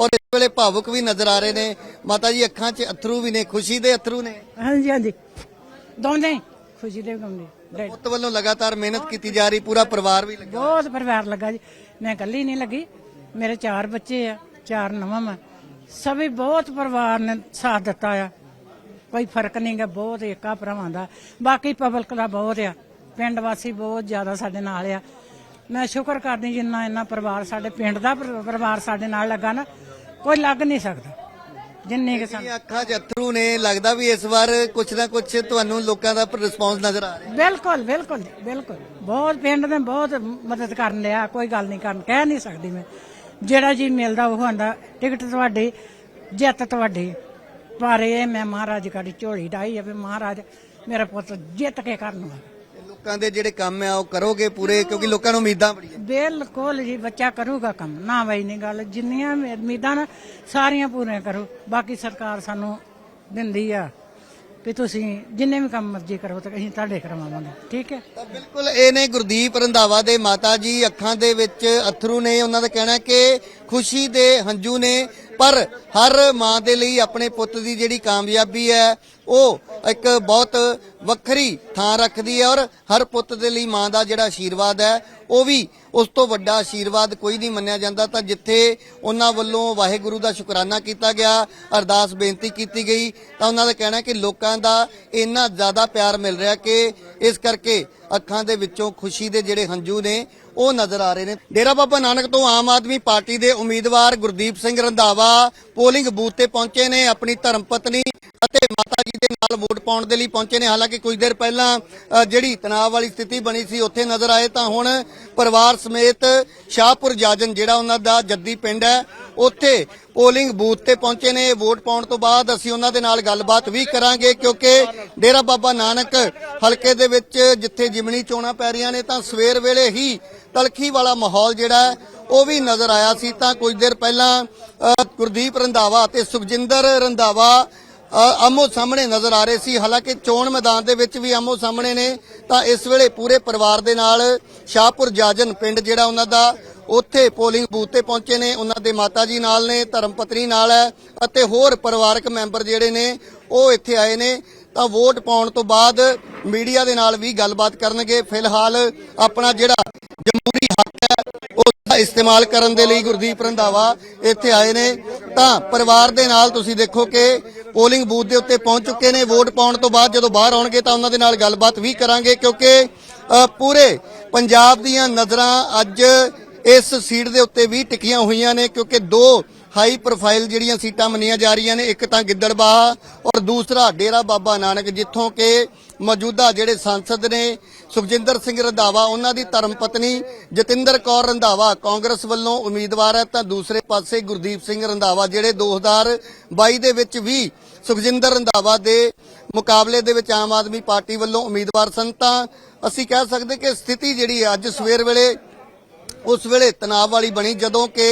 ਔਰ ਇਸ ਵੇਲੇ ਭਾਵੁਕ ਵੀ ਨਜ਼ਰ ਆ ਰਹੇ ਨੇ। ਮਾਤਾ ਜੀ ਅੱਖਾਂ 'ਚ ਅਥਰੂ ਵੀ ਨੇ ਖੁਸ਼ੀ ਦੇ ਅਥਰੂ ਨੇ। ਹਾਂਜੀ ਹਾਂਜੀ। ਦੋਨੇ ਖੁਸ਼ੀ ਦੇ ਡੈਡੀ ਪੁੱਤ ਵੱਲੋਂ ਲਗਾਤਾਰ ਮਿਹਨਤ ਕੀਤੀ ਜਾ ਰਹੀ ਪੂਰਾ ਪਰਿਵਾਰ ਵੀ ਲੱਗਾ। ਬਹੁਤ ਪਰਿਵਾਰ ਲੱਗਾ ਜੀ। ਮੈਂ ਇਕੱਲੀ ਨਹੀਂ ਲੱਗੀ। ਮੇਰੇ ਚਾਰ ਬੱਚੇ ਆ ਚਾਰ ਨਵਾਂ ਮੈਂ। ਸਭੀ ਬਹੁਤ ਪਰਿਵਾਰ ਨੇ ਸਾਥ ਦਿੱਤਾ ਆ। ਕੋਈ ਫ਼ਰਕ ਨਹੀਂਗਾ ਬਹੁਤ ਏਕਾ ਭਰਾਵਾਂ ਦਾ। ਬਾਕੀ ਪਬਲਿਕ ਦਾ ਬਹੁਤ ਆ। ਪਿੰਡ ਵਾਸੀ ਬਹੁਤ ਜ਼ਿਆਦਾ ਸਾਡੇ ਨਾਲ ਆ। ਮੈਂ ਸ਼ੁਕਰ ਕਰਦੀ ਜਿੰਨਾ ਇੰਨਾ ਪਰਿਵਾਰ ਸਾਡੇ ਪਿੰਡ ਦਾ ਪਰ- ਪਰਿਵਾਰ ਸਾਡੇ ਨਾਲ ਲੱਗਾ ਨਾ। ਕੋਈ ਲੱਗ ਨਹੀਂ ਸਕਦਾ। ਜਿੰਨੇ ਕਿ ਸਾਨੂੰ ਅੱਖਾਂ 'ਚ ਅਥਰੂ ਨੇ ਲੱਗਦਾ ਵੀ ਇਸ ਵਾਰ ਕੁਛ ਨਾ ਕੁਛ ਤੁਹਾਨੂੰ ਲੋਕਾਂ ਦਾ ਰਿਸਪੌਂਸ ਨਜ਼ਰ ਆ ਰਿਹਾ। ਬਿਲਕੁਲ ਬਿਲਕੁਲ ਬਿਲਕੁਲ। ਬਹੁਤ ਪਿੰਡ ਨੇ ਬਹੁਤ ਮਦਦ ਕਰਨ ਲਿਆ ਕੋਈ ਗੱਲ ਨਹੀਂ ਕਰਨ ਕਹਿ ਨਹੀਂ ਸਕਦੀ ਮੈਂ। ਜਿਹੜਾ ਜੀ ਮਿਲਦਾ ਉਹ ਆਂਦਾ ਟਿਕਟ ਤੁਹਾਡੀ ਜਿੱਤ ਤੁਹਾਡੀ। ਪਰ ਇਹ ਮੈਂ ਮਹਾਰਾਜ ਕਾੜੀ ਝੋਲੀ ਡਾਈ ਆ ਵੀ ਮਹਾਰਾਜ ਮੇਰਾ ਪੁੱਤ ਜਿੱਤ ਕੇ ਕਰਨ ਵਾਲਾ। ਲੋਕਾਂ ਦੇ ਜਿਹੜੇ ਕੰਮ ਆ ਉਹ ਕਰੋਗੇ ਪੂਰੇ? ਕਿਉਂਕਿ ਲੋਕਾਂ ਨੂੰ ਉਮੀਦਾਂ ਬੜੀਆਂ। ਬਿਲਕੁਲ ਜੀ ਬੱਚਾ ਕਰੂਗਾ ਕੰਮ। ਨਾ ਬਈ ਨਹੀਂ ਗੱਲ। ਜਿੰਨੀਆਂ ਉਮੀ- ਉਮੀਦਾਂ ਨਾ ਸਾਰੀਆਂ ਪੂਰੀਆਂ ਕਰੋ। ਬਾਕੀ ਸਰਕਾਰ ਸਾਨੂੰ ਦਿੰਦੀ ਆ ਵੀ ਤੁਸੀਂ ਜਿੰਨੇ ਵੀ ਕੰਮ ਮਰਜ਼ੀ ਕਰੋ ਤੇ ਅਸੀਂ ਤੁਹਾਡੇ ਕਰਵਾਵਾਂਗੇ। ਠੀਕ ਹੈ? ਤਾਂ ਬਿਲਕੁਲ ਇਹ ਨੇ ਗੁਰਦੀਪ ਰੰਧਾਵਾ ਦੇ ਮਾਤਾ ਜੀ ਅੱਖਾਂ ਦੇ ਵਿੱਚ ਅਥਰੂ ਨੇ। ਉਹਨਾਂ ਦਾ ਕਹਿਣਾ ਕਿ ਖੁਸ਼ੀ ਦੇ ਹੰਝੂ ਨੇ। ਪਰ ਹਰ ਮਾਂ ਦੇ ਲਈ ਆਪਣੇ ਪੁੱਤ ਦੀ ਜਿਹੜੀ ਕਾਮਯਾਬੀ ਹੈ, ਉਹ ਇੱਕ ਬਹੁਤ ਵੱਖਰੀ ਥਾਂ ਰੱਖਦੀ ਹੈ ਔਰ ਹਰ ਪੁੱਤ ਦੇ ਲਈ ਮਾਂ ਦਾ ਜਿਹੜਾ ਆਸ਼ੀਰਵਾਦ ਹੈ, ਉਹ ਵੀ ਉਸ ਤੋਂ ਵੱਡਾ ਆਸ਼ੀਰਵਾਦ ਕੋਈ ਨਹੀਂ ਮੰਨਿਆ ਜਾਂਦਾ। ਤਾਂ ਜਿੱਥੇ ਉਹਨਾਂ ਵੱਲੋਂ ਵਾਹਿਗੁਰੂ ਦਾ ਸ਼ੁਕਰਾਨਾ ਕੀਤਾ ਗਿਆ, ਅਰਦਾਸ ਬੇਨਤੀ ਕੀਤੀ ਗਈ, ਤਾਂ ਉਹਨਾਂ ਦਾ ਕਹਿਣਾ ਕਿ ਲੋਕਾਂ ਦਾ ਇੰਨਾ ਜ਼ਿਆਦਾ ਪਿਆਰ ਮਿਲ ਰਿਹਾ ਕਿ ਇਸ ਕਰਕੇ ਅੱਖਾਂ ਦੇ ਵਿੱਚੋਂ ਖੁਸ਼ੀ ਦੇ ਜਿਹੜੇ ਹੰਝੂ ਨੇ, ਉਹ ਨਜ਼ਰ ਆ ਰਹੇ ਨੇ। ਡੇਰਾ ਬਾਬਾ ਨਾਨਕ ਤੋਂ ਆਮ ਆਦਮੀ ਪਾਰਟੀ ਦੇ ਉਮੀਦਵਾਰ ਗੁਰਦੀਪ ਸਿੰਘ ਰੰਧਾਵਾ ਪੋਲਿੰਗ ਬੂਥ ਤੇ ਪਹੁੰਚੇ ਨੇ, ਆਪਣੀ ਧਰਮ ਪਤਨੀ ਅਤੇ ਮਾਤਾ ਜੀ ਦੇ ਨਾਲ ਵੋਟ ਪਾਉਣ ਦੇ ਲਈ ਪਹੁੰਚੇ ਨੇ। ਹਾਲਾਂਕਿ ਕੁਝ ਦੇਰ ਪਹਿਲਾਂ ਜਿਹੜੀ ਤਣਾਅ ਵਾਲੀ ਸਥਿਤੀ ਬਣੀ ਸੀ, ਉੱਥੇ ਨਜ਼ਰ ਆਏ ਤਾਂ ਹੁਣ ਪਰਿਵਾਰ ਸਮੇਤ ਸ਼ਾਹਪੁਰ ਜਾਜਨ, ਜਿਹੜਾ ਉਹਨਾਂ ਦਾ ਜੱਦੀ ਪਿੰਡ ਹੈ, ਉੱਥੇ ਪੋਲਿੰਗ ਬੂਥ ਤੇ ਪਹੁੰਚੇ ਨੇ। ਵੋਟ ਪਾਉਣ ਤੋਂ ਬਾਅਦ ਅਸੀਂ ਉਹਨਾਂ ਦੇ ਨਾਲ ਗੱਲਬਾਤ ਵੀ ਕਰਾਂਗੇ, ਕਿਉਂਕਿ ਡੇਰਾ ਬਾਬਾ ਨਾਨਕ ਹਲਕੇ ਦੇ ਵਿੱਚ ਜਿੱਥੇ ਜਿਮਣੀ ਚੋਣਾਂ ਪੈ ਰਹੀਆਂ ਨੇ ਤਾਂ ਸਵੇਰ ਵੇਲੇ ਹੀ ਤਲਖੀ ਵਾਲਾ ਮਾਹੌਲ ਜਿਹੜਾ ਉਹ ਵੀ ਨਜ਼ਰ ਆਇਆ ਸੀ। ਤਾਂ ਕੁਝ ਦੇਰ ਪਹਿਲਾਂ ਗੁਰਦੀਪ ਰੰਧਾਵਾ ਤੇ ਸੁਖਜਿੰਦਰ ਰੰਧਾਵਾ ਆਮੋ ਸਾਹਮਣੇ ਨਜ਼ਰ ਆ ਰਹੇ ਸੀ। ਹਾਲਾਂਕਿ ਚੋਣ ਮੈਦਾਨ ਦੇ ਵਿੱਚ ਵੀ ਆਮੋ ਸਾਹਮਣੇ ਨੇ। ਤਾਂ ਇਸ ਵੇਲੇ ਪੂਰੇ ਪਰਿਵਾਰ ਦੇ ਨਾਲ ਸ਼ਾਹਪੁਰ ਜਾਜਨ ਪਿੰਡ ਜਿਹੜਾ ਉਹਨਾਂ ਦਾ, ਉੱਥੇ ਪੋਲਿੰਗ ਬੂਥ ਤੇ ਪਹੁੰਚੇ ਨੇ। ਉਹਨਾਂ ਦੇ ਮਾਤਾ ਜੀ ਨਾਲ ਨੇ ਧਰਮ ਪਤਨੀ ਨਾਲ ਹੈ ਅਤੇ ਹੋਰ ਪਰਿਵਾਰਕ ਮੈਂਬਰ ਜਿਹੜੇ ਨੇ, ਉਹ ਇੱਥੇ ਆਏ ਨੇ। ਤਾਂ ਵੋਟ ਪਾਉਣ ਤੋਂ ਬਾਅਦ ਮੀਡੀਆ ਦੇ ਨਾਲ ਵੀ ਗੱਲਬਾਤ ਕਰਨਗੇ। ਫਿਲਹਾਲ ਆਪਣਾ ਜਿਹੜਾ ਜਮਹੂਰੀ ਹੱਕ ਹੈ ਉਸ ਦਾ ਇਸਤੇਮਾਲ ਕਰਨ ਦੇ ਲਈ ਗੁਰਦੀਪ ਰੰਧਾਵਾ ਇੱਥੇ ਆਏ ਨੇ। ਤਾਂ ਪਰਿਵਾਰ ਦੇ ਨਾਲ ਤੁਸੀਂ ਦੇਖੋ ਕਿ ਪੋਲਿੰਗ ਬੂਥ ਦੇ ਉੱਤੇ ਪਹੁੰਚ ਚੁੱਕੇ ਨੇ। ਵੋਟ ਪਾਉਣ ਤੋਂ ਬਾਅਦ ਜਦੋਂ ਬਾਹਰ ਆਉਣਗੇ ਤਾਂ ਉਹਨਾਂ ਦੇ ਨਾਲ ਗੱਲਬਾਤ ਵੀ ਕਰਾਂਗੇ ਕਿਉਂਕਿ ਪੂਰੇ ਪੰਜਾਬ ਦੀਆਂ ਨਜ਼ਰਾਂ ਅੱਜ ਇਸ ਸੀਟ ਦੇ ਉੱਤੇ ਵੀ ਟਿਕੀਆਂ ਹੋਈਆਂ ਨੇ ਕਿਉਂਕਿ ਦੋ ਹਾਈ ਪ੍ਰੋਫਾਈਲ ਜਿਹੜੀਆਂ ਸੀਟਾਂ ਮੰਨੀਆਂ ਜਾ ਰਹੀਆਂ ਨੇ, ਇੱਕ ਤਾਂ ਗਿੱਦੜਬਾਹਾ ਔਰ ਦੂਸਰਾ ਡੇਰਾ ਬਾਬਾ ਨਾਨਕ, ਜਿੱਥੋਂ ਕਿ ਮੌਜੂਦਾ ਜਿਹੜੇ ਸੰਸਦ ਨੇ, ਸੁਖਜਿੰਦਰ ਸਿੰਘ ਰੰਧਾਵਾ, ਉਹਨਾਂ ਦੀ ਧਰਮ ਪਤਨੀ ਜਤਿੰਦਰ ਕੌਰ ਰੰਧਾਵਾ, ਕਾਂਗਰਸ ਵੱਲੋਂ ਉਮੀਦਵਾਰ ਹੈ, ਤਾਂ ਦੂਸਰੇ ਪਾਸੇ ਗੁਰਦੀਪ ਸਿੰਘ ਰੰਧਾਵਾ, ਜਿਹੜੇ 2022 ਦੇ ਵਿੱਚ ਵੀ ਸੁਖਜਿੰਦਰ ਰੰਧਾਵਾ ਦੇ ਮੁਕਾਬਲੇ ਦੇ ਵਿੱਚ ਆਮ ਆਦਮੀ ਪਾਰਟੀ ਵੱਲੋਂ ਉਮੀਦਵਾਰ ਸਨ, ਤਾਂ ਅਸੀਂ ਕਹਿ ਸਕਦੇ ਕਿ ਸਥਿਤੀ ਜਿਹੜੀ ਹੈ ਅੱਜ ਸਵੇਰ ਵੇਲੇ ਉਸ ਵੇਲੇ ਤਣਾਅ ਵਾਲੀ ਬਣੀ ਜਦੋਂ ਕਿ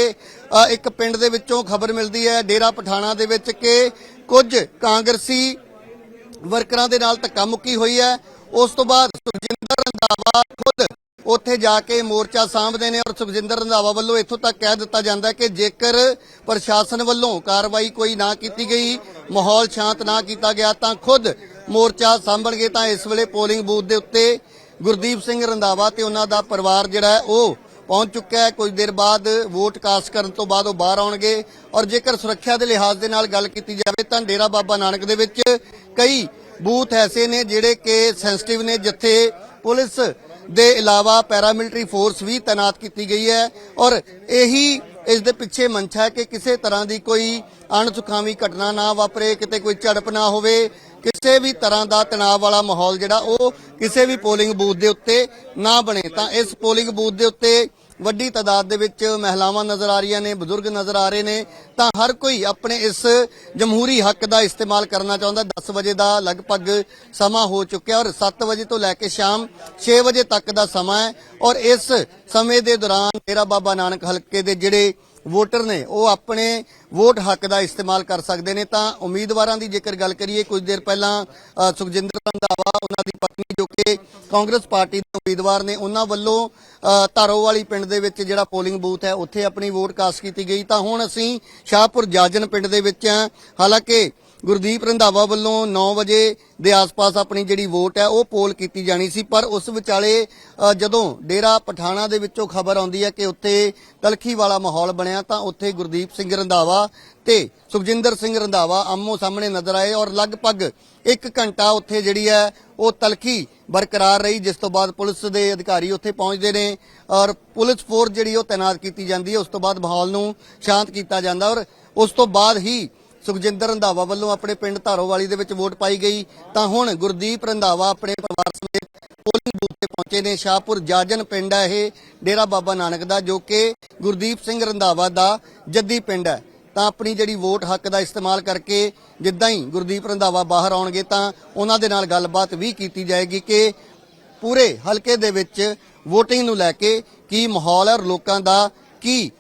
ਇੱਕ ਪਿੰਡ ਦੇ ਵਿੱਚੋਂ ਖਬਰ ਮਿਲਦੀ ਹੈ, ਡੇਰਾ ਪਠਾਣਾ ਦੇ ਵਿੱਚ ਕਿ ਕੁਝ ਕਾਂਗਰਸੀ ਵਰਕਰਾਂ ਦੇ ਨਾਲ ਧੱਕਾ ਮੁੱਕੀ ਹੋਈ ਹੈ। ਉਸ ਤੋਂ ਬਾਅਦ ਸੁਖਜਿੰਦਰ ਰੰਧਾਵਾ ਖੁਦ ਉੱਥੇ ਜਾ ਕੇ ਮੋਰਚਾ ਸਾਂਭਦੇ ਨੇ ਔਰ ਸੁਖਜਿੰਦਰ ਰੰਧਾਵਾ ਵੱਲੋਂ ਇੱਥੋਂ ਤੱਕ ਕਹਿ ਦਿੱਤਾ ਜਾਂਦਾ ਕਿ ਜੇਕਰ ਪ੍ਰਸ਼ਾਸਨ ਵੱਲੋਂ ਕਾਰਵਾਈ ਕੋਈ ਨਾ ਕੀਤੀ ਗਈ, ਮਾਹੌਲ ਸ਼ਾਂਤ ਨਾ ਕੀਤਾ ਗਿਆ ਤਾਂ ਖੁਦ ਮੋਰਚਾ ਸਾਂਭਣਗੇ ਤਾਂ ਇਸ ਵੇਲੇ ਪੋਲਿੰਗ ਬੂਥ ਦੇ ਉੱਤੇ ਗੁਰਦੀਪ ਸਿੰਘ ਰੰਧਾਵਾ ਤੇ ਉਹਨਾਂ ਦਾ ਪਰਿਵਾਰ ਜਿਹੜਾ ਹੈ ਉਹ ਪਹੁੰਚ ਚੁੱਕਿਆ ਹੈ। ਕੁਝ ਦੇਰ ਬਾਅਦ ਵੋਟ ਕਾਸਟ ਕਰਨ ਤੋਂ ਬਾਅਦ ਉਹ ਬਾਹਰ ਆਉਣਗੇ। ਔਰ ਜੇਕਰ ਸੁਰੱਖਿਆ ਦੇ ਲਿਹਾਜ਼ ਦੇ ਨਾਲ ਗੱਲ ਕੀਤੀ ਜਾਵੇ ਤਾਂ ਡੇਰਾ ਬਾਬਾ ਨਾਨਕ ਦੇ ਵਿੱਚ ਕਈ ਬੂਥ ਐਸੇ ਨੇ ਜਿਹੜੇ ਕਿ ਸੈਂਸਿਟਿਵ ਨੇ, ਜਿੱਥੇ ਪੁਲਿਸ ਦੇ ਇਲਾਵਾ ਪੈਰਾਮਿਲਟਰੀ ਫੋਰਸ ਵੀ ਤਾਇਨਾਤ ਕੀਤੀ ਗਈ ਹੈ। ਔਰ ਇਹੀ ਇਸ ਦੇ ਪਿੱਛੇ ਮਨਸ਼ਾ ਹੈ ਕਿ ਕਿਸੇ ਤਰ੍ਹਾਂ ਦੀ ਕੋਈ ਅਣਸੁਖਾਵੀ ਘਟਨਾ ਨਾ ਵਾਪਰੇ, ਕਿਤੇ ਕੋਈ ਝੜਪ ਨਾ ਹੋਵੇ, ਕਿਸੇ ਵੀ ਤਰ੍ਹਾਂ ਦਾ ਤਣਾਅ ਵਾਲਾ ਮਾਹੌਲ ਜਿਹੜਾ ਉਹ ਕਿਸੇ ਵੀ ਪੋਲਿੰਗ ਬੂਥ ਦੇ ਉੱਤੇ ਨਾ ਬਣੇ। ਤਾਂ ਇਸ ਪੋਲਿੰਗ ਬੂਥ ਦੇ ਉੱਤੇ ਵੱਡੀ ਤਾਦਾਦ ਦੇ ਵਿੱਚ ਮਹਿਲਾਵਾਂ ਨਜ਼ਰ ਆ ਰਹੀਆਂ ਨੇ, ਬਜ਼ੁਰਗ ਨਜ਼ਰ ਆ ਰਹੇ ਨੇ। ਤਾਂ ਹਰ ਕੋਈ ਆਪਣੇ ਇਸ ਜਮਹੂਰੀ ਹੱਕ ਦਾ ਇਸਤੇਮਾਲ ਕਰਨਾ ਚਾਹੁੰਦਾ। 10 ਵਜੇ ਦਾ ਲਗਭਗ ਸਮਾਂ ਹੋ ਚੁੱਕਿਆ ਔਰ 7 ਵਜੇ ਤੋਂ ਲੈ ਕੇ ਸ਼ਾਮ 6 ਵਜੇ ਤੱਕ ਦਾ ਸਮਾਂ ਹੈ। ਔਰ ਇਸ ਸਮੇਂ ਦੇ ਦੌਰਾਨ ਡੇਰਾ ਬਾਬਾ ਨਾਨਕ ਹਲਕੇ ਦੇ ਜਿਹੜੇ ਵੋਟਰ ਨੇ, ਉਹ ਆਪਣੇ ਵੋਟ ਹੱਕ ਦਾ ਇਸਤੇਮਾਲ ਕਰ ਸਕਦੇ ਨੇ, ਤਾਂ ਉਮੀਦਵਾਰਾਂ ਦੀ ਜੇਕਰ ਗੱਲ ਕਰੀਏ, ਕੁਝ ਦੇਰ ਪਹਿਲਾਂ ਸੁਖਜਿੰਦਰ ਰੰਧਾਵਾ, ਉਹਨਾਂ ਦੀ ਪਤਨੀ ਜੋ ਕਿ ਕਾਂਗਰਸ ਪਾਰਟੀ ਦੇ ਉਮੀਦਵਾਰ ਨੇ, ਉਹਨਾਂ ਵੱਲੋਂ ਧਾਰੋਵਾਲੀ ਪਿੰਡ ਦੇ ਵਿੱਚ ਜਿਹੜਾ ਪੋਲਿੰਗ ਬੂਥ ਹੈ, ਉੱਥੇ ਆਪਣੀ ਵੋਟ ਕਾਸਟ ਕੀਤੀ ਗਈ। ਤਾਂ ਹੁਣ ਅਸੀਂ ਸ਼ਾਹਪੁਰ ਜਾਜਨ ਪਿੰਡ ਦੇ ਵਿੱਚ ਹਾਂ। ਹਾਲਾਂਕਿ ਗੁਰਦੀਪ ਰੰਧਾਵਾ ਵੱਲੋਂ 9 ਵਜੇ ਦੇ ਆਸ-ਪਾਸ ਆਪਣੀ ਜਿਹੜੀ ਵੋਟ ਹੈ, ਉਹ ਪੋਲ ਕੀਤੀ ਜਾਣੀ ਸੀ, ਪਰ ਉਸ ਵਿਚਾਲੇ ਜਦੋਂ ਡੇਰਾ ਪਠਾਣਾ ਦੇ ਵਿੱਚੋਂ ਖਬਰ ਆਉਂਦੀ ਹੈ ਕਿ ਉੱਥੇ ਤਲਖੀ ਵਾਲਾ ਮਾਹੌਲ ਬਣਿਆ, ਤਾਂ ਉੱਥੇ ਗੁਰਦੀਪ ਸਿੰਘ ਰੰਧਾਵਾ ਤੇ ਸੁਖਜਿੰਦਰ ਸਿੰਘ ਰੰਧਾਵਾ ਆਮੋ ਸਾਹਮਣੇ ਨਜ਼ਰ ਆਏ ਔਰ ਲਗਭਗ 1 ਘੰਟਾ ਉੱਥੇ ਜਿਹੜੀ ਹੈ, ਉਹ ਤਲਖੀ ਬਰਕਰਾਰ ਰਹੀ, ਜਿਸ ਤੋਂ ਬਾਅਦ ਪੁਲਿਸ ਦੇ ਅਧਿਕਾਰੀ ਉੱਥੇ ਪਹੁੰਚਦੇ ਨੇ ਔਰ ਪੁਲਿਸ ਫੋਰਸ ਜਿਹੜੀ ਉਹ ਤਾਇਨਾਤ ਕੀਤੀ ਜਾਂਦੀ ਹੈ, ਉਸ ਤੋਂ ਬਾਅਦ ਮਾਹੌਲ ਨੂੰ ਸ਼ਾਂਤ ਕੀਤਾ ਜਾਂਦਾ ਔਰ ਉਸ ਤੋਂ ਬਾਅਦ ਹੀ ਸੁਖਜਿੰਦਰ ਰੰਧਾਵਾ ਵੱਲੋਂ ਆਪਣੇ ਪਿੰਡ ਧਾਰੋਵਾਲੀ ਦੇ ਵਿੱਚ ਵੋਟ ਪਾਈ ਗਈ। ਤਾਂ ਹੁਣ ਗੁਰਦੀਪ ਰੰਧਾਵਾ ਆਪਣੇ ਪਰਿਵਾਰ ਸਮੇਤ ਪੋਲਿੰਗ ਬੂਥ ਤੇ ਪਹੁੰਚੇ ਨੇ। ਸ਼ਾਹਪੁਰ ਜਾਜਨ ਪਿੰਡ ਹੈ ਇਹ, ਡੇਰਾ ਬਾਬਾ ਨਾਨਕ ਦਾ, ਜੋ ਕਿ ਗੁਰਦੀਪ ਸਿੰਘ ਰੰਧਾਵਾ ਦਾ ਜੱਦੀ ਪਿੰਡ ਹੈ। ਤਾਂ ਆਪਣੀ ਜਿਹੜੀ ਵੋਟ ਹੱਕ ਦਾ ਇਸਤੇਮਾਲ ਕਰਕੇ ਜਿੱਦਾਂ ਹੀ ਗੁਰਦੀਪ ਰੰਧਾਵਾ ਬਾਹਰ ਆਉਣਗੇ ਤਾਂ ਉਹਨਾਂ ਦੇ ਨਾਲ ਗੱਲਬਾਤ ਵੀ ਕੀਤੀ ਜਾਏਗੀ ਕਿ ਪੂਰੇ ਹਲਕੇ ਦੇ ਵਿੱਚ VOTING ਨੂੰ ਲੈ ਕੇ ਕੀ ਮਾਹੌਲ ਹੈ ਔਰ ਲੋਕਾਂ ਦਾ ਕੀ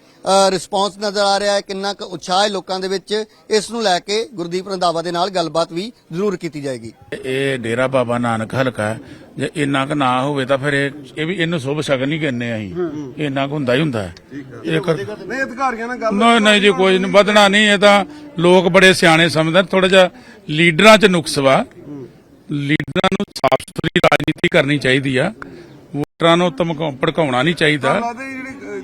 ਰਿਸਪੌਂਸ ਨਜ਼ਰ ਆ ਰਿਹਾ ਹੈ ਕਿੰਨਾ ਕੁ ਉਤਸ਼ਾਹ ਹੈ ਲੋਕਾਂ ਦੇ ਵਿੱਚ ਇਸ ਨੂੰ ਲੈ ਕੇ ਗੁਰਦੀਪ ਰੰਧਾਵਾ ਦੇ ਨਾਲ ਗੱਲਬਾਤ ਵੀ ਜ਼ਰੂਰ ਕੀਤੀ ਜਾਏਗੀ। ਇਹ ਡੇਰਾ ਬਾਬਾ ਨਾਨਕ ਹਲਕਾ। ਜੇ ਇੰਨਾ ਕੁ ਨਾ ਹੋਵੇ ਤਾਂ ਫਿਰ ਇਹ ਇਹ ਵੀ ਇਹਨੂੰ ਸ਼ੁਭ ਸ਼ਗਨ ਨਹੀਂ ਕਹਿੰਦੇ ਅਸੀਂ। ਇੰਨਾ ਕੁ ਹੁੰਦਾ ਹੀ ਹੁੰਦਾ ਹੈ। ਇਹ ਕਰ ਨਹੀਂ ਅਧਿਕਾਰੀਆਂ ਨਾਲ ਗੱਲ ਨਹੀਂ ਨਹੀਂ ਜੀ ਕੋਈ ਨਹੀਂ ਵਧਣਾ ਨਹੀਂ ਇਹ ਤਾਂ ਲੋਕ ਬੜੇ ਸਿਆਣੇ ਸਮਝਦੇ ਥੋੜਾ ਜਿਹਾ ਲੀਡਰਾਂ 'ਚ ਨੁਕਸ ਵਾ ਲੀਡਰਾਂ ਨੂੰ ਸਾਫ਼ ਸੁਥਰੀ ਰਾਜਨੀਤੀ ਕਰਨੀ ਚਾਹੀਦੀ ਆ। ਵੋਟਰਾਂ ਨੂੰ ਧਮਕਾਉ ਭੜਕਾਉਣਾ ਨਹੀਂ ਚਾਹੀਦਾ।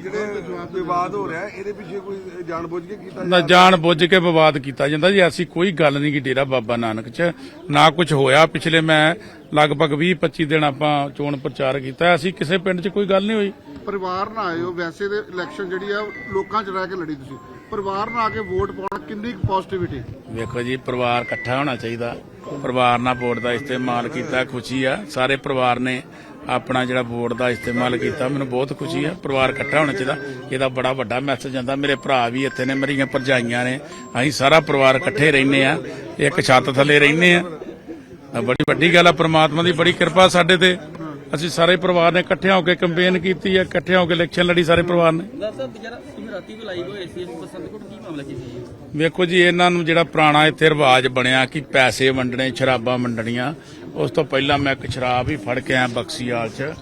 ਜਿਹੜੇ ਵਿਵਾਦ ਹੋ ਰਿਹਾ ਹੈ, ਇਹਦੇ ਪਿੱਛੇ ਕੋਈ ਜਾਣਬੁੱਝ ਕੇ ਕੀਤਾ ਨਾ ਜਾਣ ਬੁੱਝ ਕੇ ਵਿਵਾਦ ਕੀਤਾ ਜਾਂਦਾ ਜੀ। ਐਸੀ ਕੋਈ ਗੱਲ ਨਹੀਂ ਕਿ ਡੇਰਾ ਬਾਬਾ ਨਾਨਕ 'ਚ ਨਾ ਕੁਝ ਹੋਇਆ। ਪਿਛਲੇ ਮੈਂ ਲਗਭਗ 20 25 ਦਿਨ ਆਪਾਂ ਚੋਣ ਪ੍ਰਚਾਰ ਕੀਤਾ। ਅਸੀਂ ਕਿਸੇ ਪਿੰਡ 'ਚ ਕੋਈ ਗੱਲ ਨਹੀਂ ਹੋਈ। ਪਰਿਵਾਰ ਨਾਲ ਹੋ ਵੈਸੇ ਤੇ ਇਲੈਕਸ਼ਨ ਜਿਹੜੀ ਆ ਲੋਕਾਂ 'ਚ ਰਹਿ ਕੇ ਲੜੀ ਤੁਸੀਂ। ਪਰਿਵਾਰ ਨਾਲ ਆ ਕੇ ਵੋਟ ਪਾਉਣਾ ਕਿੰਨੀ ਪੋਜ਼ਿਟਿਵਿਟੀ ਵੇਖੋ ਜੀ ਪਰਿਵਾਰ ਇਕੱਠਾ ਹੋਣਾ ਚਾਹੀਦਾ। ਪਰਿਵਾਰ ਨਾਲ ਵੋਟ ਦਾ ਇਸਤੇਮਾਲ ਕੀਤਾ ਖੁਸ਼ੀ ਆ। ਸਾਰੇ ਪਰਿਵਾਰ ਨੇ ਆਪਣਾ ਜਿਹੜਾ ਵੋਟ ਦਾ ਇਸਤੇਮਾਲ ਕੀਤਾ ਮੈਨੂੰ ਬਹੁਤ ਖੁਸ਼ੀ ਆ। ਪਰਿਵਾਰ ਇਕੱਠਾ ਹੋਣਾ ਚਾਹੀਦਾ। ਇਹਦਾ ਬੜਾ ਵੱਡਾ ਮੈਸੇਜ ਜਾਂਦਾ। ਮੇਰੇ ਭਰਾ ਵੀ ਇੱਥੇ ਨੇ ਮੇਰੀਆਂ ਭਰਜਾਈਆਂ ਨੇ। ਅਸੀਂ ਸਾਰਾ ਪਰਿਵਾਰ ਇਕੱਠੇ ਰਹਿੰਦੇ ਆ। ਇੱਕ ਛੱਤ ਥੱਲੇ ਰਹਿੰਦੇ ਆ। ਬੜੀ ਵੱਡੀ ਗੱਲ ਆ। ਪ੍ਰਮਾਤਮਾ ਦੀ ਬੜੀ ਕਿਰਪਾ ਸਾਡੇ ਤੇ। ਅਸੀਂ ਸਾਰੇ ਪਰਿਵਾਰ ਨੇ ਇਕੱਠੇ ਹੋ ਕੇ ਕੈਂਪੇਨ ਕੀਤੀ ਹੈ ਇਕੱਠੇ ਹੋ ਕੇ ਇਲੈਕਸ਼ਨ ਲੜੀ ਸਾਰੇ ਪਰਿਵਾਰ ਨੇ। ਵੇਖੋ ਜੀ ਇਹਨਾਂ ਨੂੰ ਜਿਹੜਾ ਪੁਰਾਣਾ ਇੱਥੇ ਰਿਵਾਜ ਬਣਿਆ ਕਿ ਪੈਸੇ ਵੰਡਣੇ ਸ਼ਰਾਬਾਂ ਵੰਡਣੀਆਂ ਉਸ ਤੋਂ ਪਹਿਲਾਂ ਮੈਂ ਇੱਕ ਸ਼ਰਾਬ ਵੀ ਫੜ ਕੇ ਆਇਆ ਬਕਸੀਵਾਲ 'ਚ।